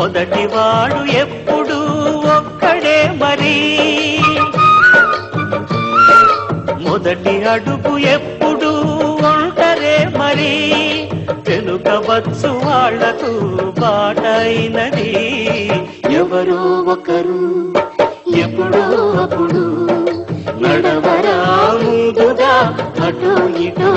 మొదటివాడు ఎప్పుడు ఒక్కడే మరి. మొదటి అడుగు ఎప్పుడు ఒంటరే మరి. వెనుకవచ్చు వాళ్ళకు బాటైనది ఎవరో ఒకరు ఎప్పుడో అప్పుడు నడవరా ముందుగా అటో ఇటో